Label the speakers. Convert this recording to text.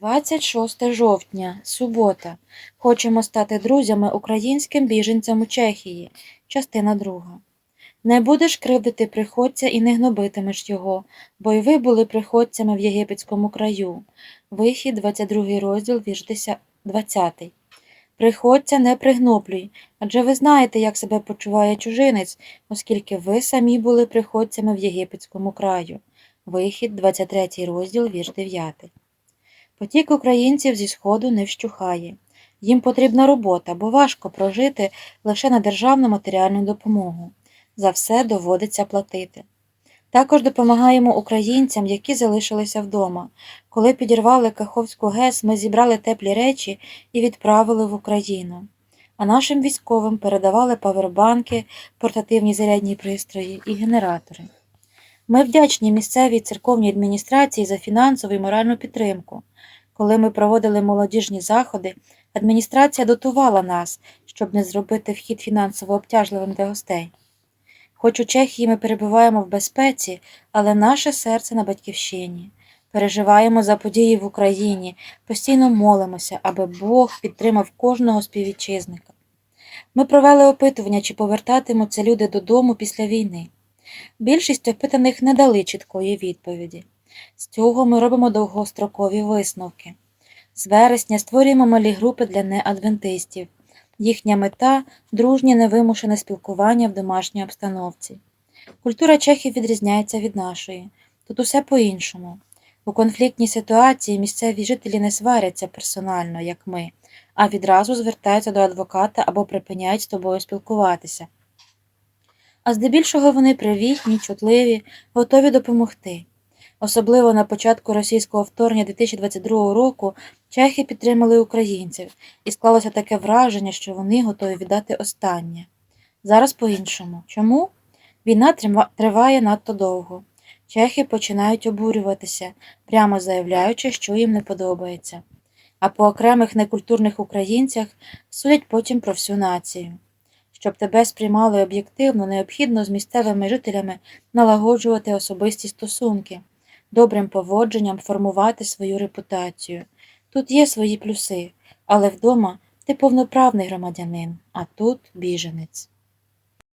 Speaker 1: 26 жовтня, субота. Хочемо стати друзями українським біженцям у Чехії. Частина друга. Не будеш кривдити приходця і не гнобитимеш його, бо й ви були приходцями в єгипетському краю. Вихід, 22 розділ, вірш 20. Приходця не пригноблюй, адже ви знаєте, як себе почуває чужинець, оскільки ви самі були приходцями в єгипетському краю. Вихід, 23 розділ, вірш 9. Потік українців зі Сходу не вщухає. Їм потрібна робота, бо важко прожити лише на державну матеріальну допомогу. За все доводиться платити. Також допомагаємо українцям, які залишилися вдома. Коли підірвали Каховську ГЕС, ми зібрали теплі речі і відправили в Україну. А нашим військовим передавали павербанки, портативні зарядні пристрої і генератори. Ми вдячні місцевій церковній адміністрації за фінансову і моральну підтримку. Коли ми проводили молодіжні заходи, адміністрація дотувала нас, щоб не зробити вхід фінансово обтяжливим для гостей. Хоч у Чехії ми перебуваємо в безпеці, але наше серце на батьківщині. Переживаємо за події в Україні, постійно молимося, аби Бог підтримав кожного співвітчизника. Ми провели опитування, чи повертатимуться люди додому після війни. Більшість опитаних не дали чіткої відповіді. З цього ми робимо довгострокові висновки. З вересня створюємо малі групи для неадвентистів. Їхня мета дружнє невимушене спілкування в домашній обстановці. Культура чехів відрізняється від нашої. Тут усе по-іншому. У конфліктній ситуації місцеві жителі не сваряться персонально, як ми, а відразу звертаються до адвоката або припиняють з тобою спілкуватися. А здебільшого вони привітні, чутливі, готові допомогти. Особливо на початку російського вторгнення 2022 року чехи підтримали українців, і склалося таке враження, що вони готові віддати останнє. Зараз по-іншому. Чому? Війна триває надто довго. Чехи починають обурюватися, прямо заявляючи, що їм не подобається. А по окремих некультурних українцях судять потім про всю націю. Щоб тебе сприймали об'єктивно, необхідно з місцевими жителями налагоджувати особисті стосунки, добрим поводженням формувати свою репутацію. Тут є свої плюси, але вдома ти повноправний громадянин, а тут біженець.